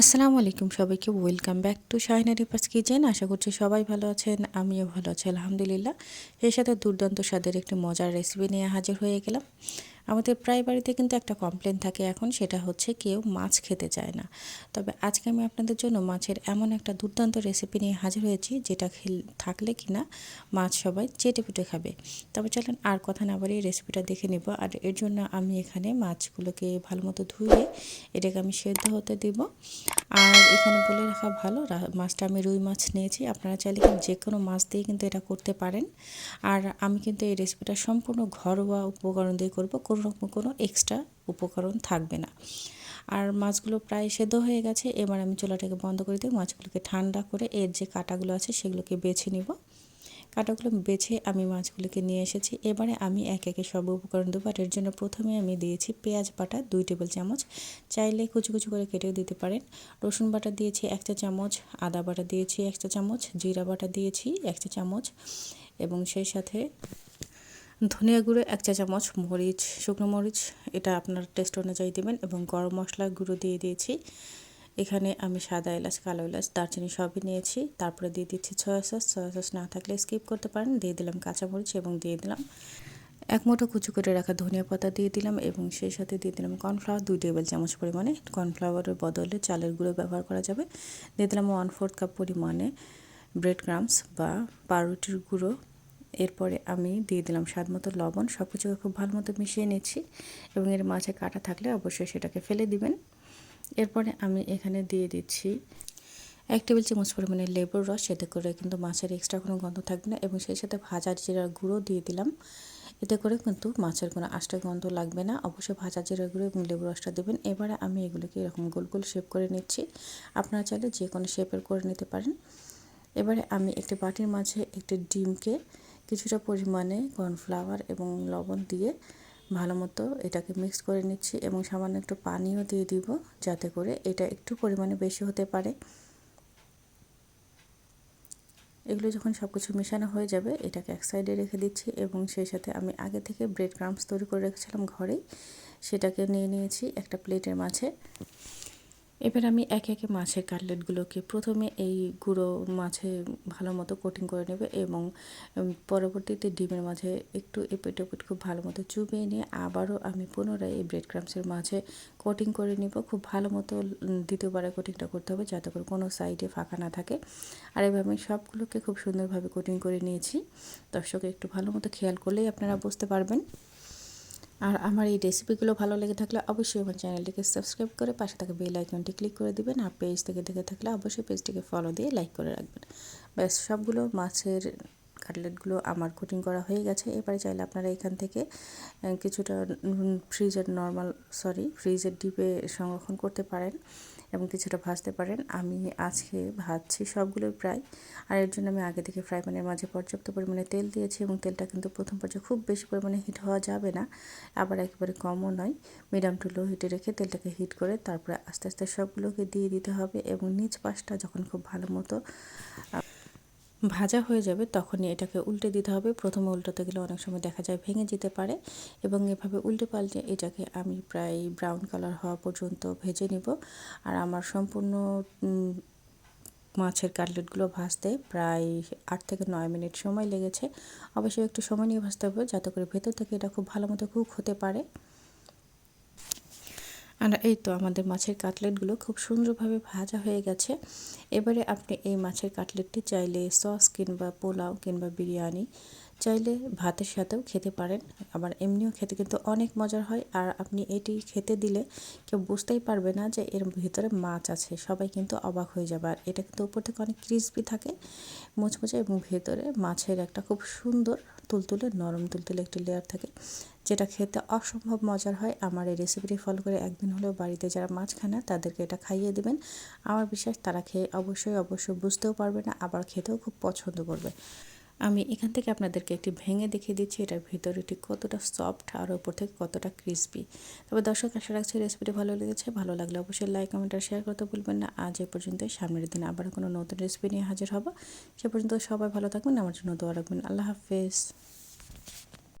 আসসালামু আলাইকুম সবাইকে ওয়েলকাম ব্যাক টু শাহিনা রিপার্স কিচেন আশা করছি সবাই ভালো আছেন, আমিও ভালো আছি, আলহামদুলিল্লাহ। এর সাথে দুর্দান্ত স্বাদের একটি মজার রেসিপি নিয়ে হাজির হয়ে গেলাম। আমাদের প্রায় বাড়িতে কিন্তু একটা কমপ্লেন থাকে এখন, সেটা হচ্ছে কেউ মাছ খেতে চায় না। তবে আজকে আমি আপনাদের জন্য মাছের এমন একটা দুর্দান্ত রেসিপি নিয়ে হাজির হয়েছি, যেটা খেল থাকলে কিনা মাছ সবাই চেটে পুটে খাবে। তবে চলেন আর কথা না বাড়িয়ে রেসিপিটা দেখে নেব। আর এর জন্য আমি এখানে মাছগুলোকে ভালো মতো ধুয়ে, এটাকে আমি সেদ্ধ হতে দিব। আর এখানে বলে রাখা ভালো মাছটা আমি রুই মাছ নিয়েছি। আপনারা চাইলে যে কোনো মাছ দিয়ে কিন্তু এটা করতে পারেন। আর আমি কিন্তু এই রেসিপিটা সম্পূর্ণ ঘরোয়া উপকরণ দিয়ে করব। কোনো রকম কোনো এক্সট্রা উপকরণ থাকবে না। আর মাছগুলো প্রায় সেদ্ধ হয়ে গেছে, এবার আমি চুলাটাকে বন্ধ করে দিয়ে মাছগুলোকে ঠান্ডা করে এর যে কাটাগুলো আছে সেগুলোকে বেছে নিব। কাটাগুলো বেছে আমি মাছগুলোকে নিয়ে এসেছি। এবারে আমি এক একে সব উপকরণ দেবো। আর এর জন্য প্রথমে আমি দিয়েছি পেঁয়াজ বাটা দুই টেবিল চামচ। চাইলে কুচু কুচু করে কেটেও দিতে পারেন। রসুন বাটা দিয়েছি এক চা চামচ, আদা বাটা দিয়েছি এক চা চামচ, জিরা বাটা দিয়েছি এক চা চামচ এবং সেই সাথে ধনিয়া গুঁড়ো, এক চা চামচ মরিচ, শুকনো মরিচ, এটা আপনার টেস্ট অনুযায়ী দেবেন এবং গরম মশলার গুঁড়ো দিয়ে দিয়েছি। এখানে আমি সাদা এলাচ, কালো এলাচ, দারচিনি সবই নিয়েছি। তারপরে দিয়ে দিচ্ছি সয়া সস সয়া সস না থাকলে স্কিপ করতে পারেন। দিয়ে দিলাম কাঁচামরিচ এবং দিয়ে দিলাম এক মুঠো কুচু করে রাখা ধনিয়া পাতা দিয়ে দিলাম এবং সেই সাথে দিয়ে দিলাম কর্নফ্লাওয়ার দুই টেবিল চামচ পরিমাণে। কর্নফ্লাওয়ারের বদলে চালের গুঁড়ো ব্যবহার করা যাবে। দিয়ে দিলাম ওয়ান ফোর্থ কাপ পরিমাণে ব্রেড ক্রামস বা পাউরুটির গুঁড়ো। এরপরে আমি দিয়ে দিলাম স্বাদ মতো লবণ সব কিছুকে খুব ভালো মতো মিশিয়ে নিচ্ছি এবং এর মাঝে কাটা থাকলে অবশ্যই সেটাকে ফেলে দিবেন। এরপরে আমি এখানে দিয়ে দিচ্ছি এক টেবিল চামচ পরিমাণে লেবুর রস, এতে করে কিন্তু মাছের এক্সট্রা কোনো গন্ধ থাকবে না এবং সেই সাথে ভাজা জিরার গুঁড়ো দিয়ে দিলাম। এতে করে কিন্তু মাছের কোনো আষ্টা গন্ধ লাগবে না। অবশ্যই ভাজা জিরা গুঁড়ো এবং লেবু রসটা দেবেন। এবারে আমি এগুলোকে এরকম গোল গোল শেপ করে নিচ্ছি। আপনারা চাইলে যে কোনো শেপের করে নিতে পারেন। এবারে আমি একটি বাটির মাঝে একটি ডিমকে কিছুটা পরিমাণে কর্নফ্লাওয়ার এবং লবণ দিয়ে ভালো মতো এটাকে মিক্স করে নিচ্ছি এবং সামান্য একটু পানিও দিয়ে দিব যাতে করে এটা একটু পরিমাণে বেশি হতে পারে। এগুলো যখন সব কিছু মেশানো হয়ে যাবে, এটাকে এক সাইডে রেখে দিচ্ছি এবং সেই সাথে আমি আগে থেকে ব্রেড ক্রামস তৈরি করে রেখেছিলাম ঘরেই। সেটাকে নিয়ে নিয়েছি একটা প্লেটের মাঝে। এবার আমি একে একে মাছের কাটলেটগুলোকে প্রথমে এই গুঁড়ো মাছে ভালো মতো কোটিং করে নেবে এবং পরবর্তীতে ডিমের মাঝে একটু এপিট ওপিট খুব ভালো মতো চুবিয়ে নিয়ে আবারও আমি পুনরায় এই ব্রেড ক্রামসের মাঝে কোটিং করে নিব। খুব ভালো মতো দ্বিতীয়বারে কোটিংটা করতে হবে যাতে করে কোনো সাইডে ফাঁকা না থাকে। আর এভাবে আমি সবগুলোকে খুব সুন্দরভাবে কোটিং করে নিয়েছি। দর্শক, একটু ভালো মতো খেয়াল করলেই আপনারা বুঝতে পারবেন। আর আমার এই রেসিপিগুলো ভালো লেগে থাকলে অবশ্যই আমার চ্যানেলটিকে সাবস্ক্রাইব করে পাশে থাকা বেল আইকনটি ক্লিক করে দেবেন। আর পেজ থেকে দেখে থাকলে অবশ্যই পেজটিকে ফলো দিয়ে লাইক করে রাখবেন। ব্যাস, সবগুলো মাছের কাটলেটগুলো আমার কুটিং করা হয়ে গেছে। এবারে চাইলে আপনারা এখান থেকে কিছুটা ফ্রিজের নর্মাল সরি ফ্রিজের ডিপে সংরক্ষণ করতে পারেন এবং কিছুটা ভাজতে পারেন। আমি আজকে ভাজছি সবগুলো প্রায়। আর এর জন্য আমি আগে থেকে ফ্রাই প্যানের মাঝে পর্যাপ্ত পরিমাণে তেল দিয়েছি এবং তেলটা কিন্তু প্রথম পর্যায়ে খুব বেশি পরিমাণে হিট হওয়া যাবে না। আবার একেবারে কমও নয়। মিডিয়াম টু লো হিটে রেখে তেলটাকে হিট করে তারপরে আস্তে আস্তে সবগুলোকে দিয়ে দিতে হবে এবং নিচ পাশটা যখন খুব ভালো মতো ভাজা হয়ে যাবে, তখনই এটাকে উল্টে দিতে হবে। প্রথমে উল্টোতে গেলে অনেক সময় দেখা যায় ভেঙে যেতে পারে এবং এভাবে উল্টে পাল্টে এটাকে আমি প্রায় ব্রাউন কালার হওয়া পর্যন্ত ভেজে নিব। আর আমার সম্পূর্ণ মাছের কাটলেটগুলো ভাজতে প্রায় আট থেকে নয় মিনিট সময় লেগেছে। অবশ্যই একটু সময় নিয়ে ভাজতে হবে যাতে করে ভেতর থেকে এটা খুব ভালো মতো কুক হতে পারে। আর এই তো আমাদের মাছের কাটলেটগুলো খুব সুন্দরভাবে ভাজা হয়ে গেছে। এবারে আপনি এই মাছের কাটলেটটি চাইলে সস কিংবা পোলাও কিংবা বিরিয়ানি চাইলে ভাতের সাথেও খেতে পারেন। আবার এমনিও খেতে কিন্তু অনেক মজার হয়। আর আপনি এটি খেতে দিলে কেউ বুঝতেই পারবে না যে এর ভিতরে মাছ আছে। সবাই কিন্তু অবাক হয়ে যাবে। আর এটা কিন্তু উপর থেকে অনেক ক্রিসপি থাকে। মুচমুচে এবং ভেতরে মাছের একটা খুব সুন্দর তুলতুলে, নরম তুলতুলে একটি লেয়ার থাকে, যেটা খেতে অসম্ভব মজার হয়। আমার এই রেসিপিটি ফলো করে একদিন হলেও বাড়িতে যারা মাছ খায় না, তাদেরকে এটা খাইয়ে দেবেন। আমার বিশ্বাস তারা খেয়ে অবশ্যই অবশ্যই বুঝতেও পারবে না, আবার খেতেও খুব পছন্দ করবে। আমি এখান থেকে আপনাদেরকে একটি ভেঙে দেখিয়ে দিচ্ছি, এটার ভিতরে ঠিক কতটা সফট আর ওপর থেকে কতটা ক্রিসপি তবে দর্শক, আশা রাখছি রেসিপিটি ভালো লেগেছে। ভালো লাগলে অবশ্যই লাইক কমেন্ট আর শেয়ার করতে ভুলবেন না। আজ এ পর্যন্ত সামনের দিন আবার কোনো নতুন রেসিপি নিয়ে হাজির হব। সে পর্যন্ত সবাই ভালো থাকবেন আমার জন্য দোয়া রাখবেন। আল্লাহ হাফেজ।